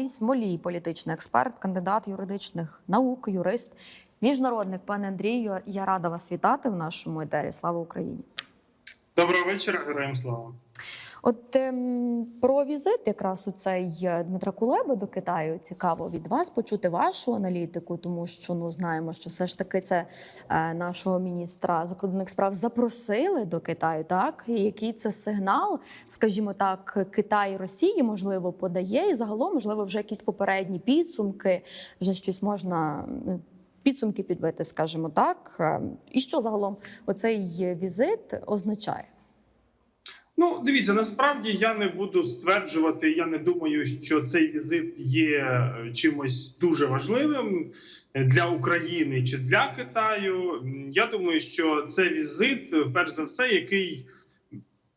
Андрій Смолій, політичний експерт, кандидат юридичних наук, юрист, міжнародник. Пане Андрію, я рада вас вітати в нашому етері. Слава Україні! Доброго вечора, героям слава. От ем, про візит якраз у цей е, Дмитра Кулеби до Китаю цікаво від вас почути вашу аналітику, тому що ну знаємо, що все ж таки це е, нашого міністра закордонних справ запросили до Китаю. Так який це сигнал, скажімо так, Китай Росії можливо подає, і загалом можливо вже якісь попередні підсумки, вже щось можна. Підсумки підбити, скажімо так, Е, і що загалом оцей візит означає? Ну, дивіться, насправді я не буду стверджувати. Я не думаю, що цей візит є е, чимось дуже важливим для України чи для Китаю. Я думаю, що це візит, перш за все, який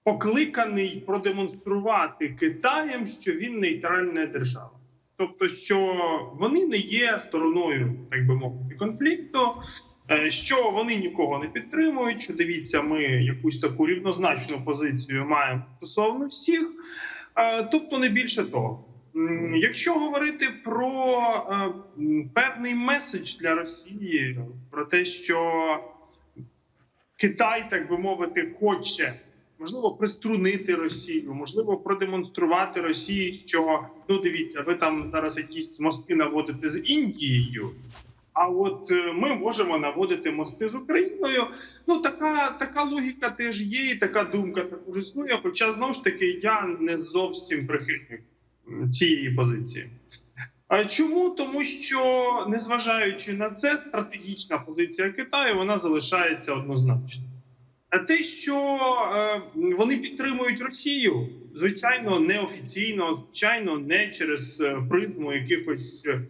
покликаний продемонструвати Китаєм, що він нейтральна держава. Тобто, що вони не є стороною, так би мовити, конфлікту, що вони нікого не підтримують. Що дивіться, ми якусь таку рівнозначну позицію маємо стосовно всіх, Е, тобто не більше того. Якщо говорити про е, певний меседж для Росії, про те, що Китай, так би мовити, хоче можливо приструнити Росію, можливо, продемонструвати Росії, що ну дивіться, ви там зараз якісь мости наводите з Індією. А от е, ми можемо наводити мости з Україною. Ну така така логіка теж є, і така думка також існує. Хоча знову ж таки я не зовсім прихильник цієї позиції. А чому? Тому що незважаючи на це, стратегічна позиція Китаю вона залишається однозначно. А те, що е, вони підтримують Росію, звичайно, неофіційно, звичайно, не через е, призму якихось е,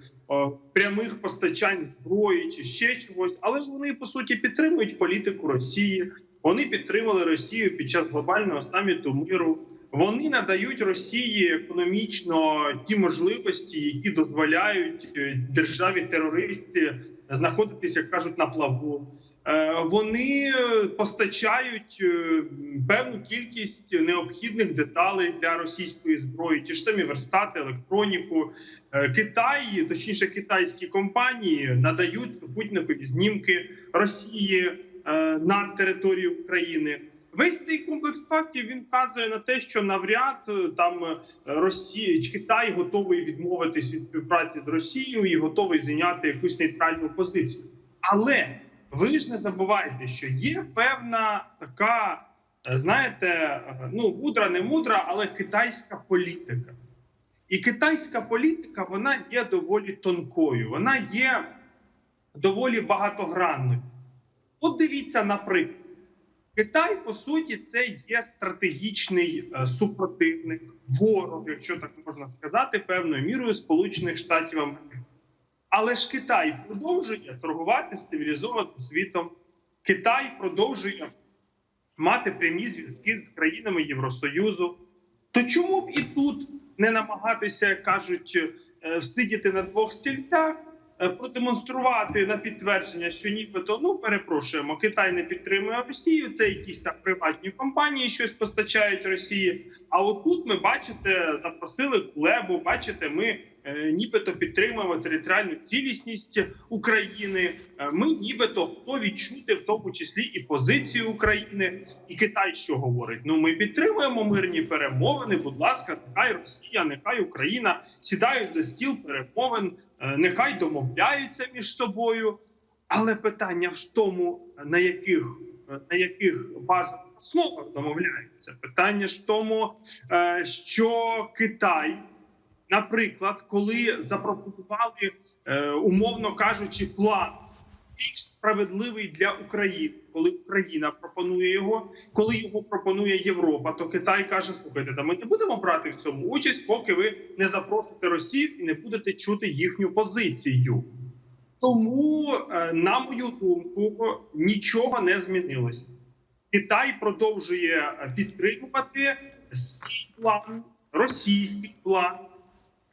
прямих постачань зброї чи ще чогось, але ж вони по суті підтримують політику Росії. Вони підтримали Росію під час глобального саміту миру. Вони надають Росії економічно ті можливості, які дозволяють е, державі терористці знаходитися, як кажуть, на плаву. Е, Вони е, постачають е, певну кількість необхідних деталей для російської зброї, ті ж самі верстати, електроніку. Китай, точніше, китайські компанії надають супутникові знімки Росії на території України. Весь цей комплекс фактів він вказує на те, що навряд там Росія Китай готовий відмовитись від співпраці з Росією і готовий зайняти якусь нейтральну позицію. Але ви ж не забувайте, що є певна така, е, знаєте, е, ну мудра, не мудра, але китайська політика. І китайська політика вона є доволі тонкою, вона є доволі багатогранною. От дивіться, наприклад, Китай, по суті, це є стратегічний е, супротивник, ворог, якщо так можна сказати, певною мірою Сполучених Штатів Америки. Але ж Китай продовжує торгувати з цивілізованим світом. Китай продовжує мати прямі зв'язки з країнами Євросоюзу. То чому б і тут не намагатися, як кажуть, е, сидіти на двох стільцях, е, продемонструвати на підтвердження, що нібито ну перепрошуємо, Китай не підтримує Росію. Це якісь там приватні компанії щось постачають Росії. А отут ми бачите, запросили Кулебу. Бачите, ми нібито підтримуємо територіальну цілісність України. Е, Ми нібито готові чути в тому числі і позицію України. І Китай що говорить? Ну ми підтримуємо мирні перемовини. Будь ласка, нехай Росія, нехай Україна сідають за стіл перемовин, е, нехай домовляються між собою. Але питання в тому, на яких е, на яких базових основах домовляються. Питання ж в тому, е, що Китай, наприклад, коли запропонували, е, умовно кажучи, план більш справедливий для України, коли Україна пропонує його, коли його пропонує Європа, то Китай каже: слухайте, та ми не будемо брати в цьому участь, поки ви не запросите Росію і не будете чути їхню позицію. Тому, е, на мою думку, нічого не змінилося. Китай продовжує підтримувати свій план, російський план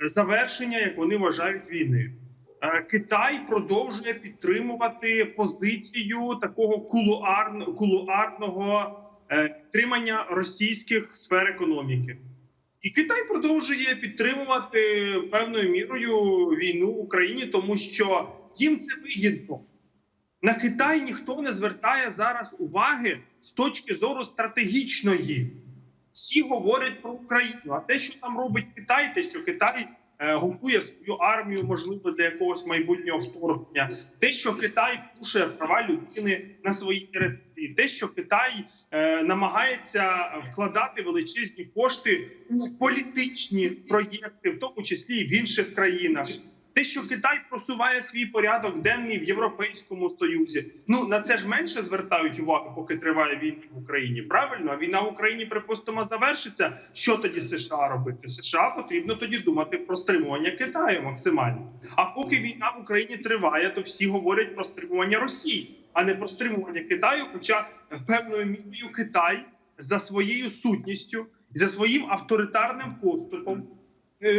завершення, як вони вважають, війни. Е, Китай продовжує підтримувати позицію такого кулуарн- кулуарного е, підтримання російських сфер економіки. І Китай продовжує підтримувати певною мірою війну в Україні, тому що їм це вигідно. На Китай ніхто не звертає зараз уваги з точки зору стратегічної. Всі говорять про Україну. А те, що там робить Китай, те, що Китай е, готує свою армію, можливо, для якогось майбутнього вторгнення, те, що Китай порушує права людини на своїй території, те, що Китай е, намагається вкладати величезні кошти у політичні проєкти, в тому числі і в інших країнах. Те, що Китай просуває свій порядок денний в Європейському Союзі, ну на це ж менше звертають увагу, поки триває війна в Україні. Правильно, а війна в Україні припустимо завершиться. Що тоді США робити? США потрібно тоді думати про стримування Китаю максимально. А поки війна в Україні триває, то всі говорять про стримування Росії, а не про стримування Китаю. Хоча певною мірою Китай за своєю сутністю, за своїм авторитарним поступом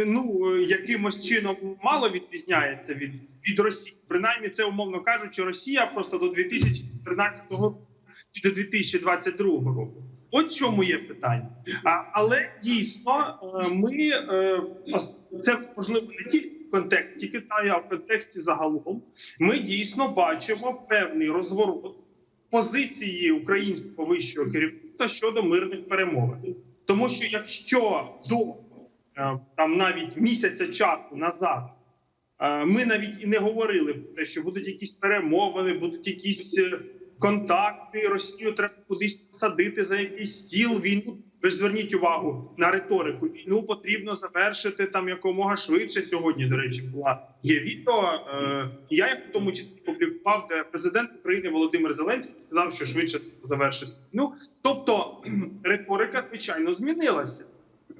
ну е, якимось чином мало відрізняється від, від Росії. Принаймні, це умовно кажучи, Росія просто до 2013 року чи до 2022 року. От чому є питання. А, але дійсно е, ми е, це можливо не тільки в контексті Китаю, а в контексті загалом. Ми дійсно бачимо певний розворот позиції українського вищого керівництва щодо мирних перемовин. Тому що якщо до е, там навіть місяця часу назад е, ми навіть і не говорили про те, що будуть якісь перемовини, будуть якісь е, контакти. Росію треба кудись посадити за якийсь стіл. Війну ви зверніть увагу на риторику. Війну потрібно завершити там якомога швидше. Сьогодні, до речі, була є відео. Е, я їх в тому числі публікував, де президент України Володимир Зеленський сказав, що швидше завершити. Ну тобто риторика звичайно змінилася.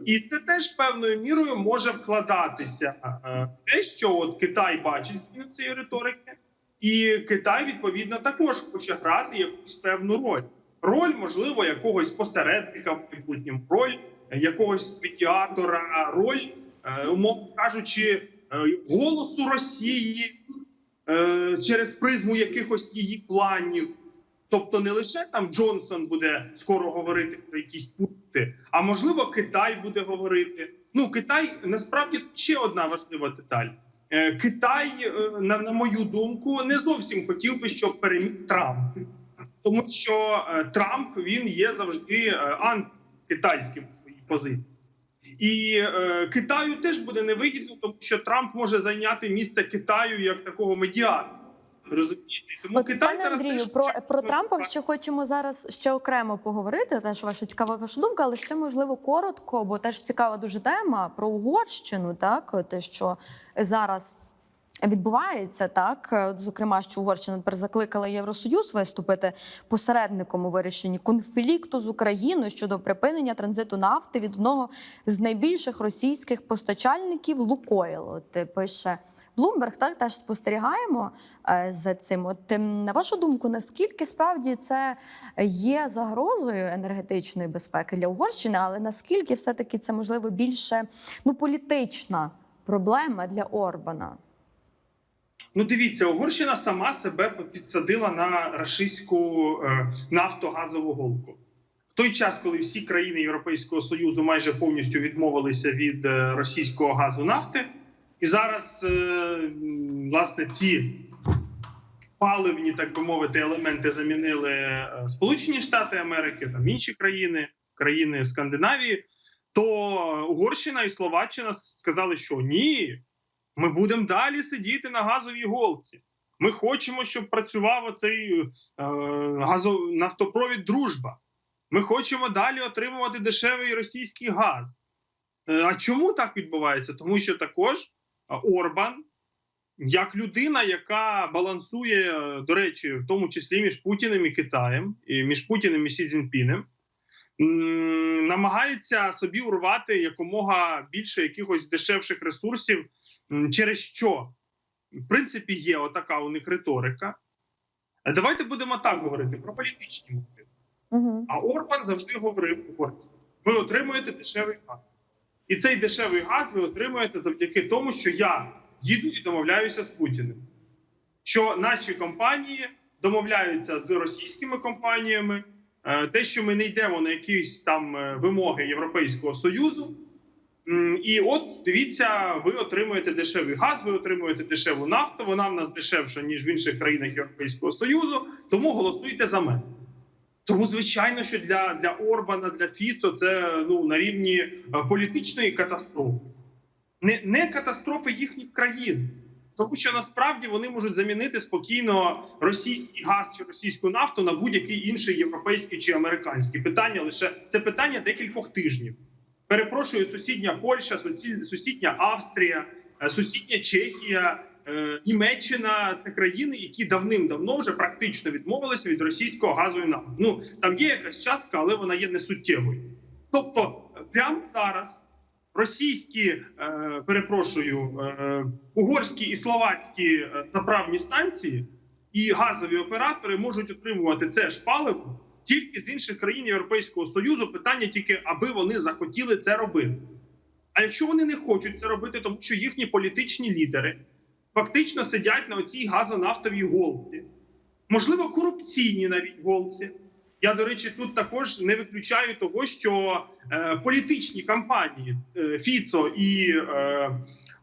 І це теж певною мірою може вкладатися е, те, що от Китай бачить зміну цієї риторики, і Китай відповідно також хоче грати якусь певну роль. Роль, можливо, якогось посередника в майбутньому, роль якогось медіатора, роль, е, умовно кажучи, е, голосу Росії через призму якихось її планів. Тобто не лише там Джонсон буде скоро говорити про якісь пункти, а можливо, Китай буде говорити. Ну, Китай насправді ще одна важлива деталь. Е, Китай, е, на, на мою думку, не зовсім хотів би, щоб переміг Трамп, тому що е, Трамп він є завжди антикитайським в своїй позиції. І е, Китаю теж буде невигідно, тому що Трамп може зайняти місце Китаю як такого медіатора. Розумієте? Тому От, Китай пане зараз Андрію, теж про, про Трампа ще хочемо зараз ще окремо поговорити. Теж ваша цікава ваша думка, але ще можливо коротко, бо теж цікава дуже тема про Угорщину, так те, що зараз. Відбувається так, зокрема, що Угорщина тепер закликала Євросоюз виступити посередником у вирішенні конфлікту з Україною щодо припинення транзиту нафти від одного з найбільших російських постачальників Лукойл. От е, пише Блумберг. Так теж спостерігаємо е, за цим. От на вашу думку, наскільки справді це є загрозою енергетичної безпеки для Угорщини, але наскільки все таки це можливо більше ну політична проблема для Орбана? Ну, дивіться, Угорщина сама себе підсадила на рашистську е, нафтогазову голку. В той час, коли всі країни Європейського Союзу майже повністю відмовилися від е, російського газу нафти, і зараз, е, власне, ці паливні, так би мовити, елементи замінили е, Сполучені Штати Америки, там інші країни, країни Скандинавії, то Угорщина і Словаччина сказали, що ні, ми будемо далі сидіти на газовій голці. Ми хочемо, щоб працював оцей е, газо, нафтопровід Дружба. Ми хочемо далі отримувати дешевий російський газ. Е, а чому так відбувається? Тому що також е, Орбан, як людина, яка балансує, до речі, в тому числі між Путіним і Китаєм, і між Путіним і Сі Цзіньпінем, намагається собі урвати якомога більше якихось дешевших ресурсів, через що, в принципі, є отака у них риторика. Давайте будемо так говорити про політичні мотиви. Угу. А Орбан завжди говорив ви отримуєте дешевий газ. І цей дешевий газ ви отримуєте завдяки тому, що я їду і домовляюся з Путіним. Що наші компанії домовляються з російськими компаніями, Е, те, що ми не йдемо на якісь там е, вимоги Європейського Союзу, І от дивіться, ви отримуєте дешевий газ, ви отримуєте дешеву нафту. Вона в нас дешевша ніж в інших країнах Європейського Союзу. Тому голосуйте за мене. Тому, звичайно, що для, для Орбана, для Фіцо це ну на рівні е, політичної катастрофи, не, не катастрофи їхніх країн. Тому що насправді вони можуть замінити спокійно російський газ чи російську нафту на будь-який інший європейський чи американський. Питання лише це питання декількох тижнів. Перепрошую, сусідня Польща, сусідня Австрія, е, сусідня Чехія, Німеччина це країни, які давним-давно вже практично відмовилися від російського газу і нафти. Ну там є якась частка, але вона є несуттєвою. Тобто, е, прямо зараз російські, е, перепрошую, е, угорські і словацькі е, заправні станції і газові оператори можуть отримувати це ж паливо тільки з інших країн Європейського союзу. Питання тільки, аби вони захотіли це робити. А якщо вони не хочуть це робити, тому що їхні політичні лідери фактично сидять на оцій газонафтовій голці, можливо, корупційні навіть голці. Я, до речі, тут також не виключаю того, що е, політичні кампанії е, Фіцо і е,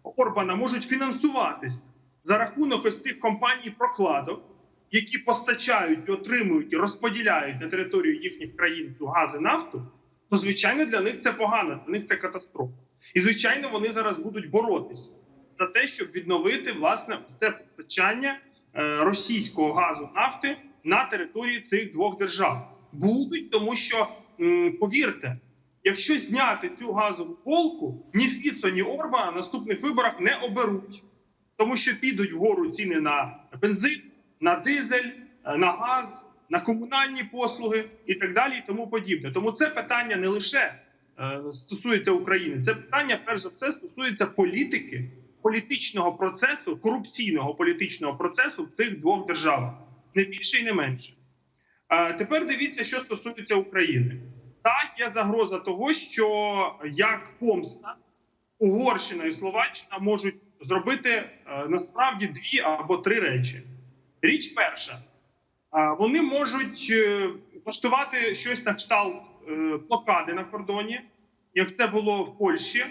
Орбана можуть фінансуватись за рахунок ось цих компаній прокладок, які постачають, отримують і розподіляють на територію їхніх країн цю газ і нафту, то звичайно для них це погано, для них це катастрофа. І звичайно, вони зараз будуть боротися за те, щоб відновити власне це постачання е, російського газу нафти на території цих двох держав. Будуть, тому що повірте, якщо зняти цю газову полку, ні Фіцо, ні Орба на наступних виборах не оберуть, тому що підуть вгору ціни на бензин, на дизель, е, на газ, на комунальні послуги і так далі, і тому подібне. Тому це питання не лише е, стосується України, це питання перш за все стосується політики, політичного процесу, корупційного політичного процесу в цих двох державах, не більше і не менше. Е, Тепер дивіться, що стосується України. Так, є загроза того, що як помста Угорщина і Словаччина можуть зробити е, насправді дві або три речі. Річ перша, е, вони можуть влаштувати щось на кшталт блокади на кордоні, як це було в Польщі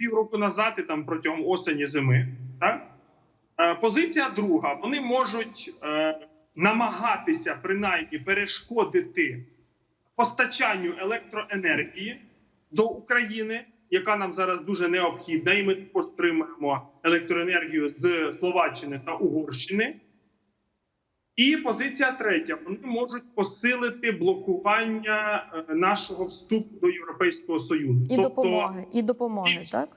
півроку назад, і там протягом осені зими. Так? Е, Позиція друга: вони можуть е, намагатися принаймні перешкодити постачанню електроенергії до України, яка нам зараз дуже необхідна, і ми також отримуємо електроенергію з Словаччини та Угорщини. І позиція третя: вони можуть посилити блокування е, нашого вступу до Європейського Союзу, І допомоги, і допомоги, більш- так?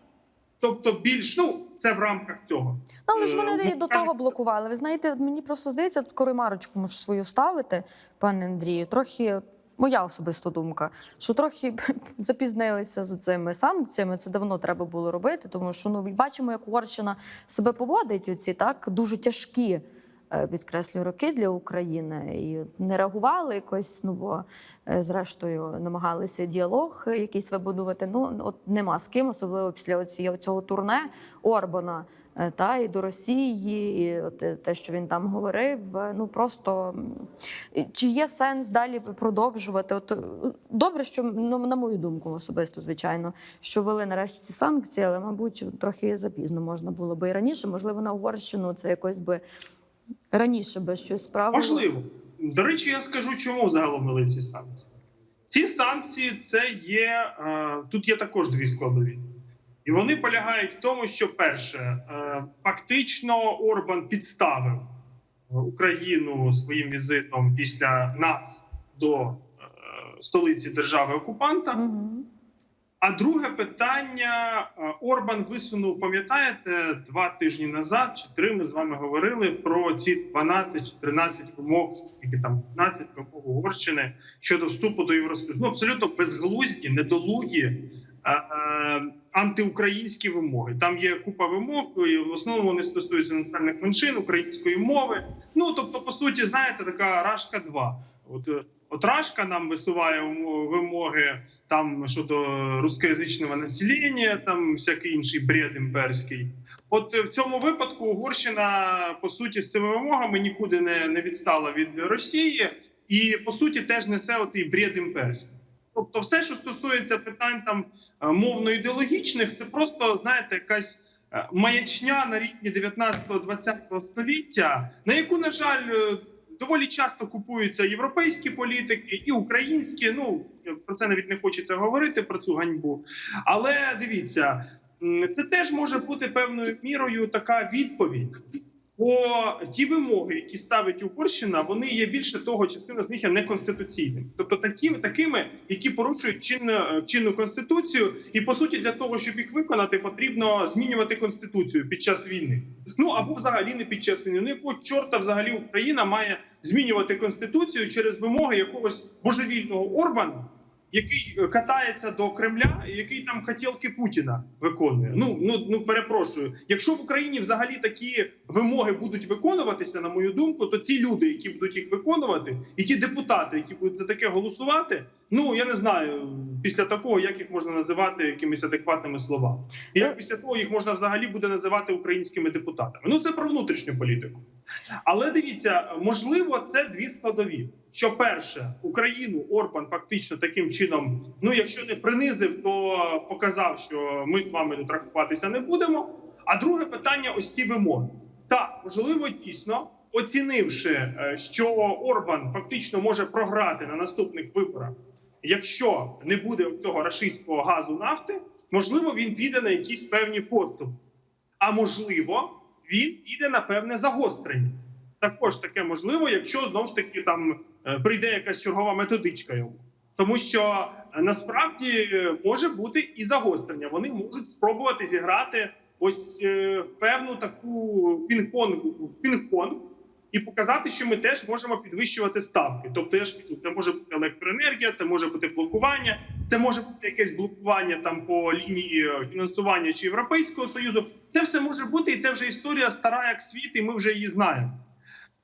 Тобто, більш ну це в рамках цього. Ну, але ж Е, вони і до того блокували. Ви знаєте, мені просто здається, тут коримарочку можу свою ставити, пане Андрію. Трохи моя особиста думка, що трохи запізнилися з цими санкціями. Це давно треба було робити, тому що ну бачимо, як Угорщина себе поводить. Оці так дуже тяжкі. Е, Підкреслюю роки для України і не реагували якось. Ну бо е, зрештою намагалися діалог якийсь вибудувати. Ну от нема з ким, особливо після цього, турне Орбана. Е, Та і до Росії, і от те, що він там говорив, ну просто чи є сенс далі продовжувати? От добре, що ну, на мою думку, особисто, звичайно, що ввели нарешті ці санкції, але мабуть трохи запізно можна було би і раніше. Можливо, на Угорщину це якось би раніше би щось справило. Можливо. До речі, я скажу, чому загалом вели ці санкції. Ці санкції це є е, тут є також дві складові. І вони полягають в тому, що перше, е, фактично Орбан підставив е, Україну своїм візитом після нас до столиці держави окупанта. Угу. А друге питання е, Орбан висунув, пам'ятаєте, два тижні назад чи три ми з вами говорили про ці 12 чи 13 вимог, скільки там 15 вимог Угорщини щодо вступу до Євросоюзу. Ну абсолютно безглузді, недолугі е, е, антиукраїнські вимоги. Там є купа вимог, і в основному вони стосуються національних меншин, української мови. Ну тобто, по суті, знаєте, така рашка 2 От е, От Рашка нам висуває вимоги там щодо рускоязичного населення, там всякий інший бред імперський. От в цьому випадку Угорщина по суті з цими вимогами нікуди не, не відстала від Росії, і по суті теж несе оцей бред імперський. Тобто, все, що стосується питань там е, мовно-ідеологічних, це просто знаєте, якась е, маячня на рівні 19-20 століття, на яку, на жаль, е, доволі часто купуються європейські політики і українські. Ну про це навіть не хочеться говорити про цю ганьбу. Але дивіться, це теж може бути певною мірою така відповідь. Бо ті вимоги, які ставить Угорщина, вони є більше того, частина з них є неконституційними, тобто такими, такими, які порушують чинну, чинну конституцію, і по суті, для того, щоб їх виконати, потрібно змінювати конституцію під час війни. Ну або взагалі не під час війни. Ну якого чорта взагалі Україна має змінювати конституцію через вимоги якогось божевільного Орбана, який е, катається до Кремля, який там хотілки Путіна виконує. Ну ну ну перепрошую. Якщо в Україні взагалі такі вимоги будуть виконуватися, на мою думку, то ці люди, які будуть їх виконувати, і ті депутати, які будуть за таке голосувати, ну я не знаю після такого, як їх можна називати якимись адекватними словами, і як після того їх можна взагалі буде називати українськими депутатами. Ну це про внутрішню політику. Але дивіться, можливо, це дві складові. Що перше, Україну Орбан фактично таким чином, ну якщо не принизив, то показав, що ми з вами тут рахуватися не будемо. А друге питання: ось ці вимоги. Так, можливо, дійсно, оцінивши, е, що Орбан фактично може програти на наступних виборах, якщо не буде цього рашистського газу нафти, можливо, він піде на якісь певні поступи. А можливо, він піде на певне загострення. Також таке можливо, якщо знову ж таки там прийде якась чергова методичка йому. Тому що е, насправді е, може бути і загострення. Вони можуть спробувати зіграти ось е, певну таку пінг-понг в пінг-понг і показати, що ми теж можемо підвищувати ставки. Тобто, я ж кажу, це може бути електроенергія, це може бути блокування, це може бути якесь блокування там по лінії е, фінансування чи Європейського союзу. Це все може бути, і це вже історія стара як світ, і ми вже її знаємо.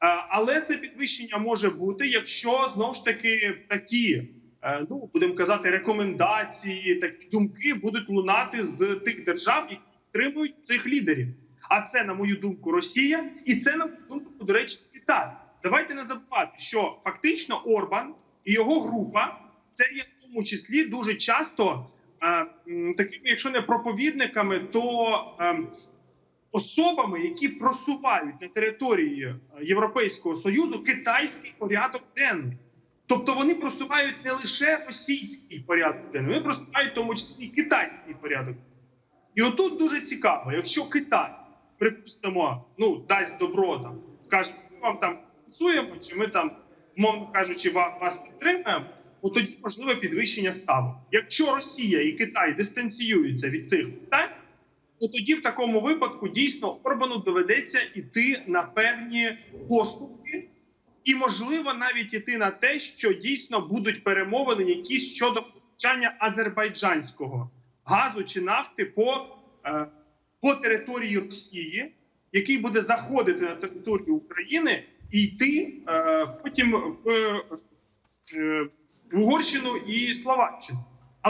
Е, Але це підвищення може бути, якщо знову ж таки такі, е, ну будемо казати, рекомендації, такі думки будуть лунати з тих держав, які підтримують цих лідерів. А це, на мою думку, Росія, і це на мою думку, до речі, Китай. Давайте не забувати, що фактично Орбан і його група це є в тому числі дуже часто е, такими, якщо не проповідниками, то е, особами, які просувають на території е, Європейського союзу китайський порядок денний. Тобто вони просувають не лише російський порядок денний, вони просувають в тому числі китайський порядок. І отут дуже цікаво, якщо Китай, припустимо, ну дасть добро там, скаже, що ми вам там фінансуємо, чи ми там, мовно кажучи, вас підтримуємо, то тоді можливе підвищення ставок. Якщо Росія і Китай дистанціюються від цих питань, то тоді в такому випадку дійсно Орбану доведеться йти на певні поступки, і можливо навіть іти на те, що дійсно будуть перемовини якісь щодо постачання азербайджанського газу чи нафти по, е, по території Росії, який буде заходити на територію України і йти е, потім в, е, в Угорщину і Словаччину.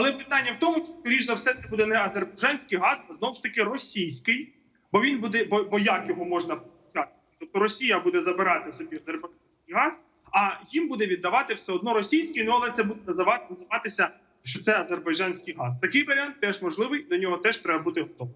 Але питання в тому, що скоріш за все це буде не азербайджанський газ, а знову ж таки російський, бо він буде, бо, бо як його можна почати? Тобто Росія буде забирати собі азербайджанський газ, а їм буде віддавати все одно російський, ну але це буде називати, називатися, що це азербайджанський газ. Такий варіант теж можливий, до нього теж треба бути готовим.